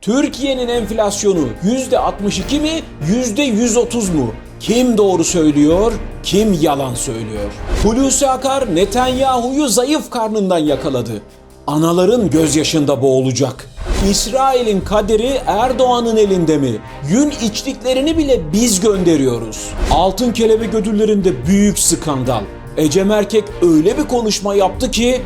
Türkiye'nin enflasyonu %62 mi, %130 mu? Kim doğru söylüyor, kim yalan söylüyor? Hulusi Akar Netanyahu'yu zayıf karnından yakaladı. Anaların gözyaşında boğulacak. İsrail'in kaderi Erdoğan'ın elinde mi? Yün içliklerini bile biz gönderiyoruz. Altın Kelebek ödüllerinde büyük skandal. Ecem Erkek öyle bir konuşma yaptı ki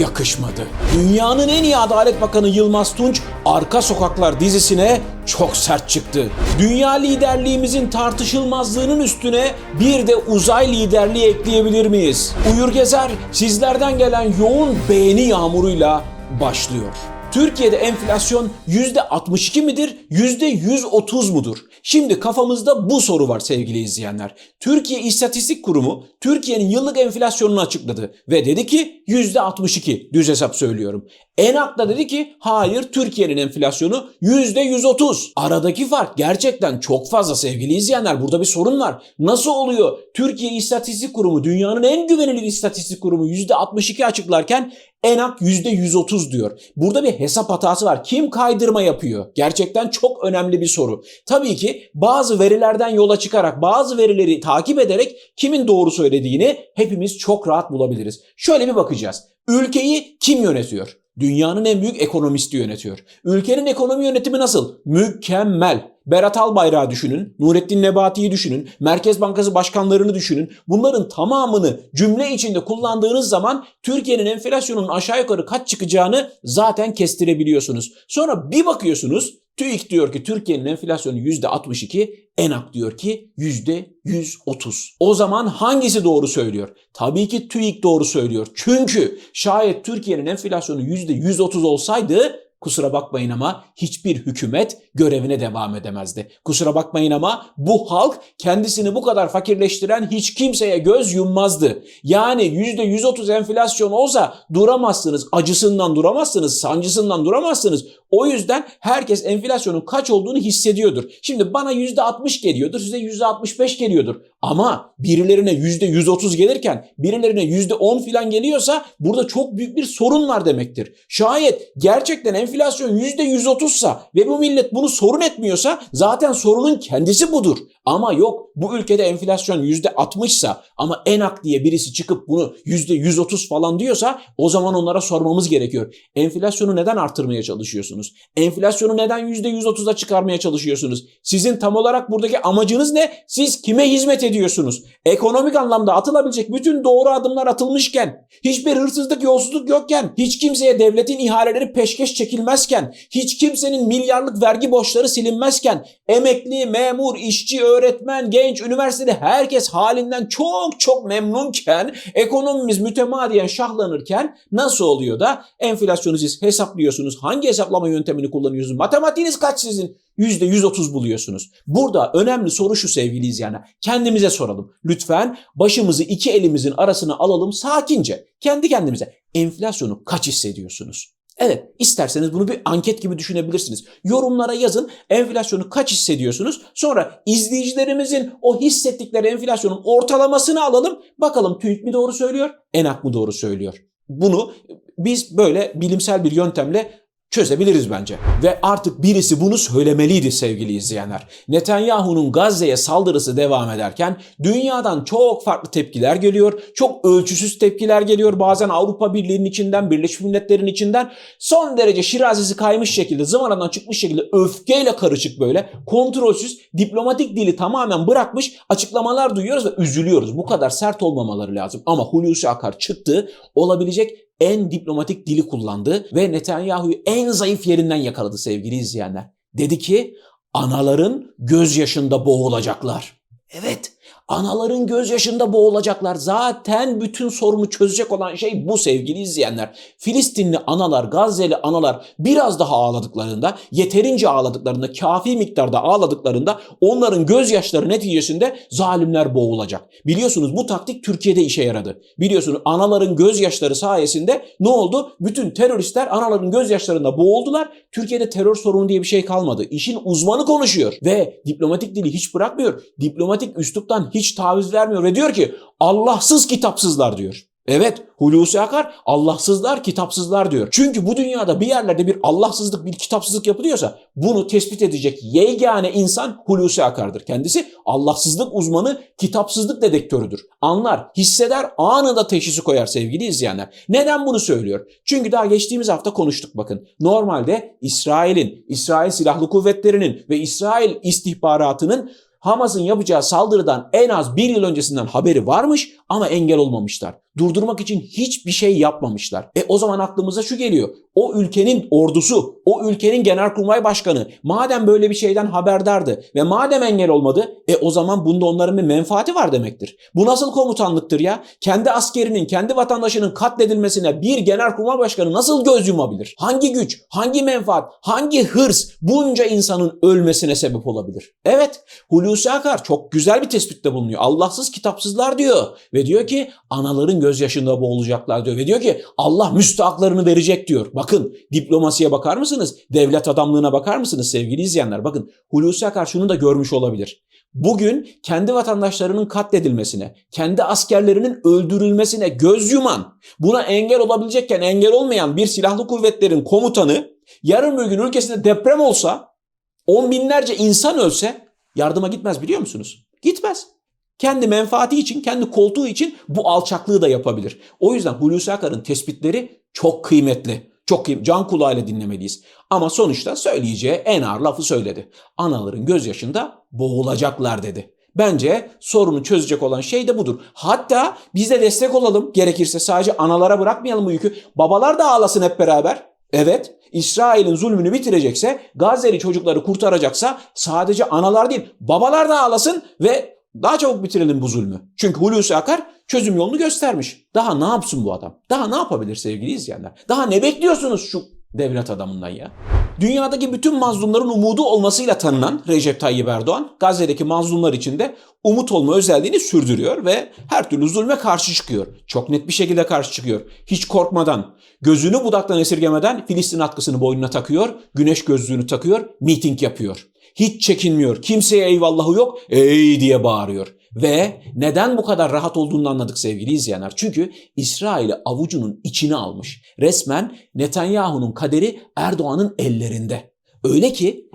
yakışmadı. Dünyanın en iyi Adalet Bakanı Yılmaz Tunç Arka Sokaklar dizisine çok sert çıktı. Dünya liderliğimizin tartışılmazlığının üstüne bir de uzay liderliği ekleyebilir miyiz? Uyur Gezer sizlerden gelen yoğun beğeni yağmuruyla başlıyor. Türkiye'de enflasyon %62 midir, %130 mudur? Şimdi kafamızda bu soru var sevgili izleyenler. Türkiye İstatistik Kurumu Türkiye'nin yıllık enflasyonunu açıkladı ve dedi ki %62 düz hesap söylüyorum. ENAK da dedi ki hayır Türkiye'nin enflasyonu %130. Aradaki fark gerçekten çok fazla sevgili izleyenler. Burada bir sorun var. Nasıl oluyor? Türkiye İstatistik Kurumu dünyanın en güvenilir istatistik kurumu %62 açıklarken ENAK %130 diyor. Burada bir hesap hatası var. Kim kaydırma yapıyor? Gerçekten çok önemli bir soru. Tabii ki bazı verilerden yola çıkarak, bazı verileri takip ederek kimin doğru söylediğini hepimiz çok rahat bulabiliriz. Şöyle bir bakacağız. Ülkeyi kim yönetiyor? Dünyanın en büyük ekonomisti yönetiyor. Ülkenin ekonomi yönetimi nasıl? Mükemmel. Berat Albayrak'ı düşünün, Nurettin Nebati'yi düşünün, Merkez Bankası başkanlarını düşünün. Bunların tamamını cümle içinde kullandığınız zaman Türkiye'nin enflasyonunun aşağı yukarı kaç çıkacağını zaten kestirebiliyorsunuz. Sonra bir bakıyorsunuz TÜİK diyor ki Türkiye'nin enflasyonu %62, ENAK diyor ki %130. O zaman hangisi doğru söylüyor? Tabii ki TÜİK doğru söylüyor. Çünkü şayet Türkiye'nin enflasyonu %130 olsaydı Kusura bakmayın ama hiçbir hükümet görevine devam edemezdi. Kusura bakmayın ama bu halk kendisini bu kadar fakirleştiren hiç kimseye göz yummazdı. Yani %130 enflasyon olsa duramazsınız. Acısından duramazsınız, sancısından duramazsınız. O yüzden herkes enflasyonun kaç olduğunu hissediyordur. Şimdi bana %60 geliyordur, size %65 geliyordur. Ama birilerine %130 gelirken birilerine %10 filan geliyorsa burada çok büyük bir sorun var demektir. Şayet gerçekten enflasyon %130'sa ve bu millet bunu sorun etmiyorsa zaten sorunun kendisi budur. Ama yok bu ülkede enflasyon %60'sa ama ENAK diye birisi çıkıp bunu %130 falan diyorsa o zaman onlara sormamız gerekiyor. Enflasyonu neden artırmaya çalışıyorsunuz? Enflasyonu neden %130'a çıkarmaya çalışıyorsunuz? Sizin tam olarak buradaki amacınız ne? Siz kime hizmet ediyorsunuz? Ekonomik anlamda atılabilecek bütün doğru adımlar atılmışken, hiçbir hırsızlık, yolsuzluk yokken, hiç kimseye devletin ihaleleri peşkeş çekilmezken, hiç kimsenin milyarlık vergi borçları silinmezken, emekli, memur, işçi, öğretmen, genç, üniversitede herkes halinden çok çok memnunken, ekonomimiz mütemadiyen şahlanırken nasıl oluyor da enflasyonu siz hesaplıyorsunuz? Hangi hesaplama yöntemini kullanıyorsunuz? Matematiğiniz kaç sizin? %130 buluyorsunuz. Burada önemli soru şu sevgili izleyenler. Kendimize soralım. Lütfen başımızı iki elimizin arasına alalım sakince. Kendi kendimize. Enflasyonu kaç hissediyorsunuz? Evet, isterseniz bunu bir anket gibi düşünebilirsiniz. Yorumlara yazın enflasyonu kaç hissediyorsunuz? Sonra izleyicilerimizin o hissettikleri enflasyonun ortalamasını alalım. Bakalım TÜİK mi doğru söylüyor, ENAK mı doğru söylüyor? Bunu biz böyle bilimsel bir yöntemle çözebiliriz bence. Ve artık birisi bunu söylemeliydi sevgili izleyenler. Netanyahu'nun Gazze'ye saldırısı devam ederken dünyadan çok farklı tepkiler geliyor. Çok ölçüsüz tepkiler geliyor. Bazen Avrupa Birliği'nin içinden, Birleşmiş Milletler'in içinden son derece şirazesi kaymış şekilde, zıvanadan çıkmış şekilde öfkeyle karışık böyle kontrolsüz, diplomatik dili tamamen bırakmış açıklamalar duyuyoruz ve üzülüyoruz. Bu kadar sert olmamaları lazım. Ama Hulusi Akar çıktı olabilecek en diplomatik dili kullandı ve Netanyahu'yu en zayıf yerinden yakaladı sevgili izleyenler. Dedi ki anaların gözyaşında boğulacaklar. Evet anaların gözyaşında boğulacaklar. Zaten bütün sorunu çözecek olan şey bu sevgili izleyenler. Filistinli analar, Gazze'li analar biraz daha ağladıklarında, yeterince ağladıklarında, kafi miktarda ağladıklarında onların gözyaşları neticesinde zalimler boğulacak. Biliyorsunuz bu taktik Türkiye'de işe yaradı. Biliyorsunuz anaların gözyaşları sayesinde ne oldu? Bütün teröristler anaların gözyaşlarında boğuldular. Türkiye'de terör sorunu diye bir şey kalmadı. İşin uzmanı konuşuyor ve diplomatik dili hiç bırakmıyor. Diplomatik üsluptan hiç taviz vermiyor ve diyor ki Allahsız kitapsızlar diyor. Evet Hulusi Akar Allahsızlar, kitapsızlar diyor. Çünkü bu dünyada bir yerlerde bir Allahsızlık, bir kitapsızlık yapılıyorsa bunu tespit edecek yegane insan Hulusi Akar'dır. Kendisi Allahsızlık uzmanı, kitapsızlık dedektörüdür. Anlar, hisseder, anında teşhisi koyar sevgili izleyenler. Neden bunu söylüyor? Çünkü daha geçtiğimiz hafta konuştuk bakın. Normalde İsrail'in, İsrail Silahlı Kuvvetleri'nin ve İsrail istihbaratının Hamas'ın yapacağı saldırıdan en az bir yıl öncesinden haberi varmış ama engel olmamışlar. Durdurmak için hiçbir şey yapmamışlar. E o zaman aklımıza şu geliyor. O ülkenin ordusu, o ülkenin genelkurmay başkanı madem böyle bir şeyden haberdardı ve madem engel olmadı e o zaman bunda onların bir menfaati var demektir. Bu nasıl komutanlıktır ya? Kendi askerinin, kendi vatandaşının katledilmesine bir genelkurmay başkanı nasıl göz yumabilir? Hangi güç, hangi menfaat, hangi hırs bunca insanın ölmesine sebep olabilir? Evet, Hulusi Akar çok güzel bir tespitte bulunuyor. Allahsız kitapsızlar diyor ve diyor ki anaların gözyaşında boğulacaklar diyor ve diyor ki Allah müstahaklarını verecek diyor. Bakın diplomasiye bakar mısınız? Devlet adamlığına bakar mısınız sevgili izleyenler? Bakın Hulusi Akar şunu da görmüş olabilir. Bugün kendi vatandaşlarının katledilmesine, kendi askerlerinin öldürülmesine göz yuman, buna engel olabilecekken engel olmayan bir silahlı kuvvetlerin komutanı yarın bir gün ülkesinde deprem olsa, on binlerce insan ölse yardıma gitmez biliyor musunuz? Gitmez. Kendi menfaati için, kendi koltuğu için bu alçaklığı da yapabilir. O yüzden Hulusi Akar'ın tespitleri çok kıymetli. Çok kıymetli. Can kulağıyla dinlemeliyiz. Ama sonuçta söyleyeceği en ağır lafı söyledi. Anaların gözyaşında boğulacaklar dedi. Bence sorunu çözecek olan şey de budur. Hatta biz de destek olalım. Gerekirse sadece analara bırakmayalım bu yükü. Babalar da ağlasın hep beraber. Evet, İsrail'in zulmünü bitirecekse, Gazze'li çocukları kurtaracaksa sadece analar değil, babalar da ağlasın ve daha çabuk bitirelim bu zulmü. Çünkü Hulusi Akar çözüm yolunu göstermiş. Daha ne yapsın bu adam? Daha ne yapabilir sevgili izleyenler? Daha ne bekliyorsunuz şu devlet adamından ya? Dünyadaki bütün mazlumların umudu olmasıyla tanınan Recep Tayyip Erdoğan, Gazze'deki mazlumlar için de umut olma özelliğini sürdürüyor ve her türlü zulme karşı çıkıyor. Çok net bir şekilde karşı çıkıyor. Hiç korkmadan, gözünü budaktan esirgemeden Filistin atkısını boynuna takıyor, güneş gözlüğünü takıyor, miting yapıyor. Hiç çekinmiyor. Kimseye eyvallahı yok. Ey diye bağırıyor. Ve neden bu kadar rahat olduğunu anladık sevgili izleyenler. Çünkü İsrail'i avucunun içine almış. Resmen Netanyahu'nun kaderi Erdoğan'ın ellerinde. Öyle ki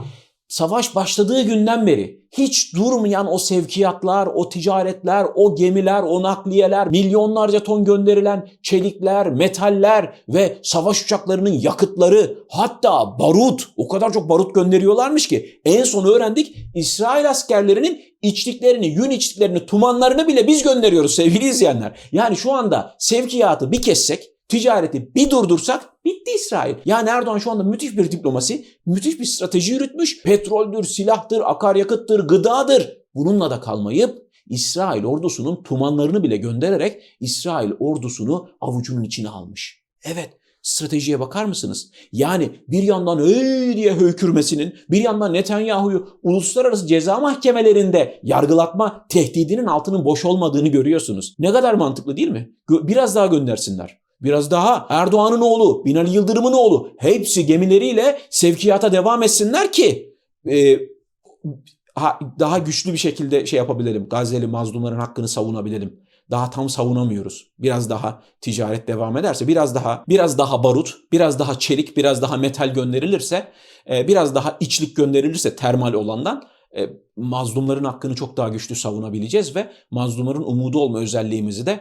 savaş başladığı günden beri hiç durmayan o sevkiyatlar, o ticaretler, o gemiler, o nakliyeler, milyonlarca ton gönderilen çelikler, metaller ve savaş uçaklarının yakıtları, hatta barut, o kadar çok barut gönderiyorlarmış ki en son öğrendik İsrail askerlerinin içliklerini, yün içliklerini, tumanlarını bile biz gönderiyoruz sevgili izleyenler. Yani şu anda sevkiyatı bir kessek, ticareti bir durdursak bitti İsrail. Yani Erdoğan şu anda müthiş bir diplomasi, müthiş bir strateji yürütmüş. Petroldür, silahtır, akaryakıttır, gıdadır. Bununla da kalmayıp İsrail ordusunun tumanlarını bile göndererek İsrail ordusunu avucunun içine almış. Evet, stratejiye bakar mısınız? Yani bir yandan ey diye höykürmesinin, bir yandan Netanyahu'yu uluslararası ceza mahkemelerinde yargılatma tehdidinin altının boş olmadığını görüyorsunuz. Ne kadar mantıklı değil mi? Biraz daha göndersinler. Biraz daha Erdoğan'ın oğlu, Binali Yıldırım'ın oğlu hepsi gemileriyle sevkiyata devam etsinler ki e, daha güçlü bir şekilde şey yapabilelim. Gazze'li mazlumların hakkını savunabilelim. Daha tam savunamıyoruz. Biraz daha ticaret devam ederse, biraz daha biraz daha barut, biraz daha çelik, biraz daha metal gönderilirse, e, biraz daha içlik gönderilirse termal olandan e, mazlumların hakkını çok daha güçlü savunabileceğiz ve mazlumların umudu olma özelliğimizi de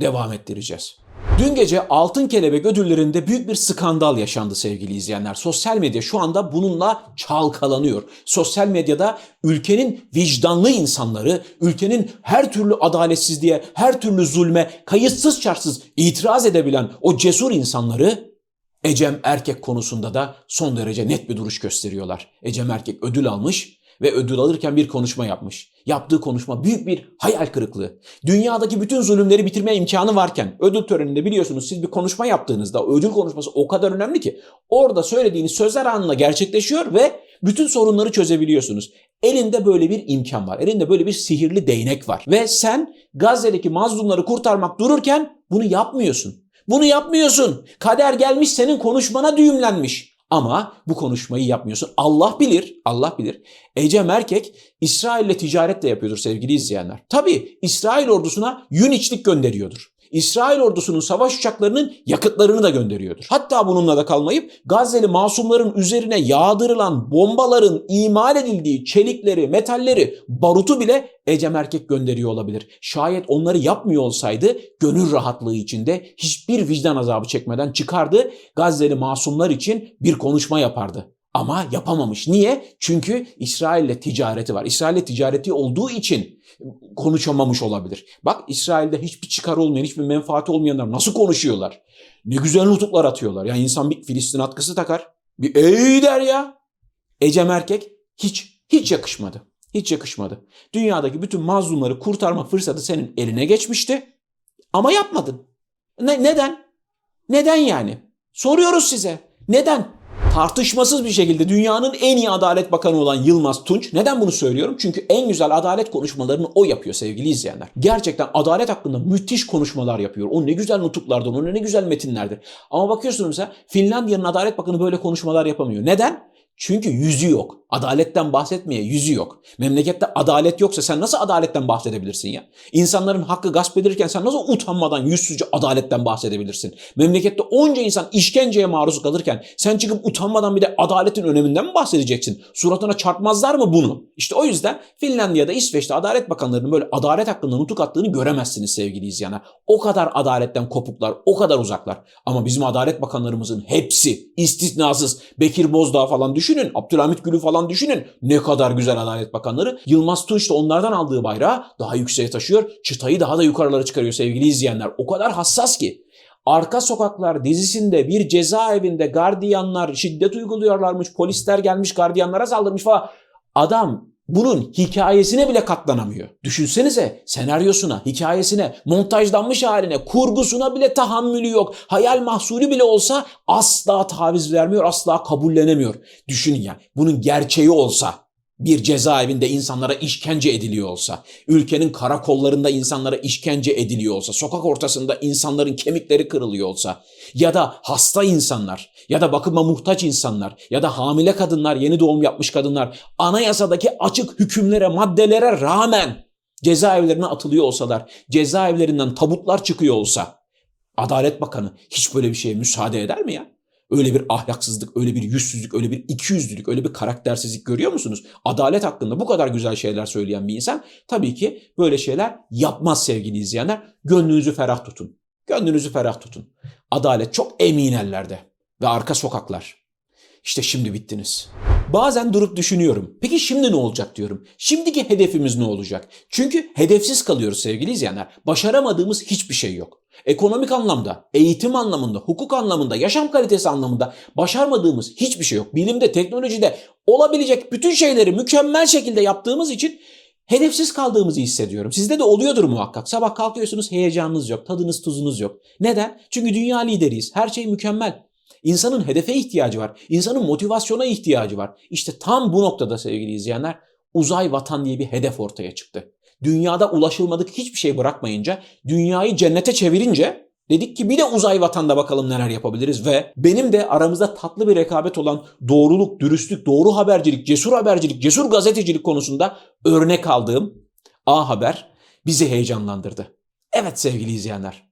devam ettireceğiz. Dün gece Altın Kelebek ödüllerinde büyük bir skandal yaşandı sevgili izleyenler. Sosyal medya şu anda bununla çalkalanıyor. Sosyal medyada ülkenin vicdanlı insanları, ülkenin her türlü adaletsizliğe, her türlü zulme kayıtsız şartsız itiraz edebilen o cesur insanları Ecem Erkek konusunda da son derece net bir duruş gösteriyorlar. Ecem Erkek ödül almış ve ödül alırken bir konuşma yapmış. Yaptığı konuşma büyük bir hayal kırıklığı. Dünyadaki bütün zulümleri bitirme imkanı varken ödül töreninde biliyorsunuz siz bir konuşma yaptığınızda ödül konuşması o kadar önemli ki orada söylediğiniz sözler anında gerçekleşiyor ve bütün sorunları çözebiliyorsunuz. Elinde böyle bir imkan var. Elinde böyle bir sihirli değnek var. Ve sen Gazze'deki mazlumları kurtarmak dururken bunu yapmıyorsun. Bunu yapmıyorsun. Kader gelmiş senin konuşmana düğümlenmiş. Ama bu konuşmayı yapmıyorsun. Allah bilir, Allah bilir. Ecem Erkek İsrail'le ticaret de yapıyordur sevgili izleyenler. Tabii İsrail ordusuna yün içlik gönderiyordur. İsrail ordusunun savaş uçaklarının yakıtlarını da gönderiyordur. Hatta bununla da kalmayıp Gazze'li masumların üzerine yağdırılan bombaların imal edildiği çelikleri, metalleri, barutu bile Ecem Erkek gönderiyor olabilir. Şayet onları yapmıyor olsaydı gönül rahatlığı içinde hiçbir vicdan azabı çekmeden çıkardı Gazze'li masumlar için bir konuşma yapardı. Ama yapamamış. Niye? Çünkü İsrail'le ticareti var. İsrail'le ticareti olduğu için konuşamamış olabilir. Bak İsrail'de hiçbir çıkar olmayan, hiçbir menfaati olmayanlar nasıl konuşuyorlar? Ne güzel nutuklar atıyorlar. Yani insan bir Filistin atkısı takar. Bir ey der ya. Ecem Erkek hiç, hiç yakışmadı. Hiç yakışmadı. Dünyadaki bütün mazlumları kurtarma fırsatı senin eline geçmişti. Ama yapmadın. Ne, neden? Neden yani? Soruyoruz size. Neden? Tartışmasız bir şekilde dünyanın en iyi Adalet Bakanı olan Yılmaz Tunç. Neden bunu söylüyorum? Çünkü en güzel adalet konuşmalarını o yapıyor sevgili izleyenler. Gerçekten adalet hakkında müthiş konuşmalar yapıyor. O ne güzel nutuklardan, o ne güzel metinlerdir. Ama bakıyorsunuz mesela Finlandiya'nın Adalet Bakanı böyle konuşmalar yapamıyor. Neden? Çünkü yüzü yok. Adaletten bahsetmeye yüzü yok. Memlekette adalet yoksa sen nasıl adaletten bahsedebilirsin ya? İnsanların hakkı gasp edilirken sen nasıl utanmadan yüzsüzce adaletten bahsedebilirsin? Memlekette onca insan işkenceye maruz kalırken sen çıkıp utanmadan bir de adaletin öneminden mi bahsedeceksin? Suratına çarpmazlar mı bunu? İşte o yüzden Finlandiya'da, İsveç'te adalet bakanlarının böyle adalet hakkında nutuk attığını göremezsiniz sevgili izleyenler. O kadar adaletten kopuklar, o kadar uzaklar. Ama bizim adalet bakanlarımızın hepsi istisnasız Bekir Bozdağ falan düşünün, Abdülhamit Gül'ü falan düşünün. Ne kadar güzel Adalet Bakanları. Yılmaz Tunç da onlardan aldığı bayrağı daha yükseğe taşıyor. Çıtayı daha da yukarılara çıkarıyor sevgili izleyenler. O kadar hassas ki. Arka Sokaklar dizisinde bir cezaevinde gardiyanlar şiddet uyguluyorlarmış. Polisler gelmiş gardiyanlara saldırmış falan. Adam bunun hikayesine bile katlanamıyor. Düşünsenize senaryosuna, hikayesine, montajlanmış haline, kurgusuna bile tahammülü yok. Hayal mahsulü bile olsa asla taviz vermiyor, asla kabullenemiyor. Düşünün ya bunun gerçeği olsa bir cezaevinde insanlara işkence ediliyor olsa, ülkenin karakollarında insanlara işkence ediliyor olsa, sokak ortasında insanların kemikleri kırılıyor olsa ya da hasta insanlar ya da bakıma muhtaç insanlar ya da hamile kadınlar, yeni doğum yapmış kadınlar anayasadaki açık hükümlere, maddelere rağmen cezaevlerine atılıyor olsalar, cezaevlerinden tabutlar çıkıyor olsa Adalet Bakanı hiç böyle bir şeye müsaade eder mi ya? Öyle bir ahlaksızlık, öyle bir yüzsüzlük, öyle bir ikiyüzlülük, öyle bir karaktersizlik görüyor musunuz? Adalet hakkında bu kadar güzel şeyler söyleyen bir insan tabii ki böyle şeyler yapmaz sevgili izleyenler. Gönlünüzü ferah tutun. Gönlünüzü ferah tutun. Adalet çok emin ellerde ve arka sokaklar. İşte şimdi bittiniz. Bazen durup düşünüyorum. Peki şimdi ne olacak diyorum. Şimdiki hedefimiz ne olacak? Çünkü hedefsiz kalıyoruz sevgili izleyenler. Başaramadığımız hiçbir şey yok. Ekonomik anlamda, eğitim anlamında, hukuk anlamında, yaşam kalitesi anlamında başarmadığımız hiçbir şey yok. Bilimde, teknolojide olabilecek bütün şeyleri mükemmel şekilde yaptığımız için hedefsiz kaldığımızı hissediyorum. Sizde de oluyordur muhakkak. Sabah kalkıyorsunuz heyecanınız yok, tadınız tuzunuz yok. Neden? Çünkü dünya lideriyiz. Her şey mükemmel. İnsanın hedefe ihtiyacı var. İnsanın motivasyona ihtiyacı var. İşte tam bu noktada sevgili izleyenler uzay vatan diye bir hedef ortaya çıktı. Dünyada ulaşılmadık hiçbir şey bırakmayınca, dünyayı cennete çevirince dedik ki bir de uzay vatanda bakalım neler yapabiliriz ve benim de aramızda tatlı bir rekabet olan doğruluk, dürüstlük, doğru habercilik, cesur habercilik, cesur gazetecilik konusunda örnek aldığım A Haber bizi heyecanlandırdı. Evet sevgili izleyenler,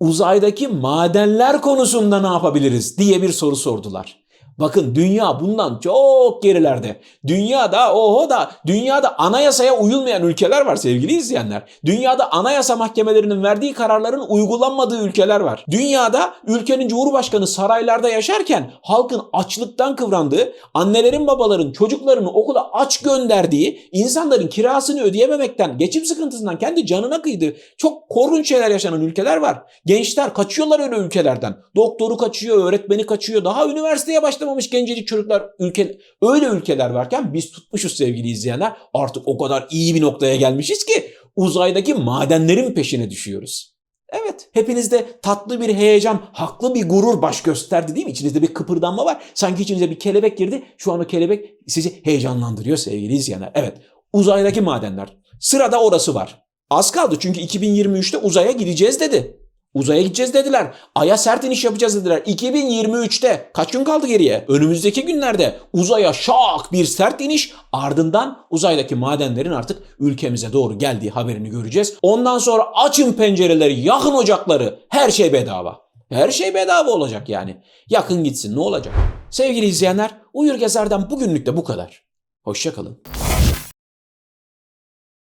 uzaydaki madenler konusunda ne yapabiliriz diye bir soru sordular. Bakın dünya bundan çok gerilerde. Dünyada oho da dünyada anayasaya uyulmayan ülkeler var sevgili izleyenler. Dünyada anayasa mahkemelerinin verdiği kararların uygulanmadığı ülkeler var. Dünyada ülkenin cumhurbaşkanı saraylarda yaşarken halkın açlıktan kıvrandığı, annelerin babaların çocuklarını okula aç gönderdiği, insanların kirasını ödeyememekten, geçim sıkıntısından kendi canına kıydığı çok korkunç şeyler yaşanan ülkeler var. Gençler kaçıyorlar öyle ülkelerden. Doktoru kaçıyor, öğretmeni kaçıyor. Daha üniversiteye başlamak başlamamış gencecik çocuklar ülke öyle ülkeler varken biz tutmuşuz sevgili izleyenler. Artık o kadar iyi bir noktaya gelmişiz ki uzaydaki madenlerin peşine düşüyoruz. Evet, hepinizde tatlı bir heyecan, haklı bir gurur baş gösterdi değil mi? İçinizde bir kıpırdanma var. Sanki içinize bir kelebek girdi. Şu an o kelebek sizi heyecanlandırıyor sevgili izleyenler. Evet, uzaydaki madenler. Sırada orası var. Az kaldı çünkü 2023'te uzaya gideceğiz dedi. Uzaya gideceğiz dediler. Ay'a sert iniş yapacağız dediler. 2023'te kaç gün kaldı geriye? Önümüzdeki günlerde uzaya şak bir sert iniş ardından uzaydaki madenlerin artık ülkemize doğru geldiği haberini göreceğiz. Ondan sonra açın pencereleri, yakın ocakları. Her şey bedava. Her şey bedava olacak yani. Yakın gitsin ne olacak? Sevgili izleyenler, Uyur Gezer'den bugünlük de bu kadar. Hoşçakalın.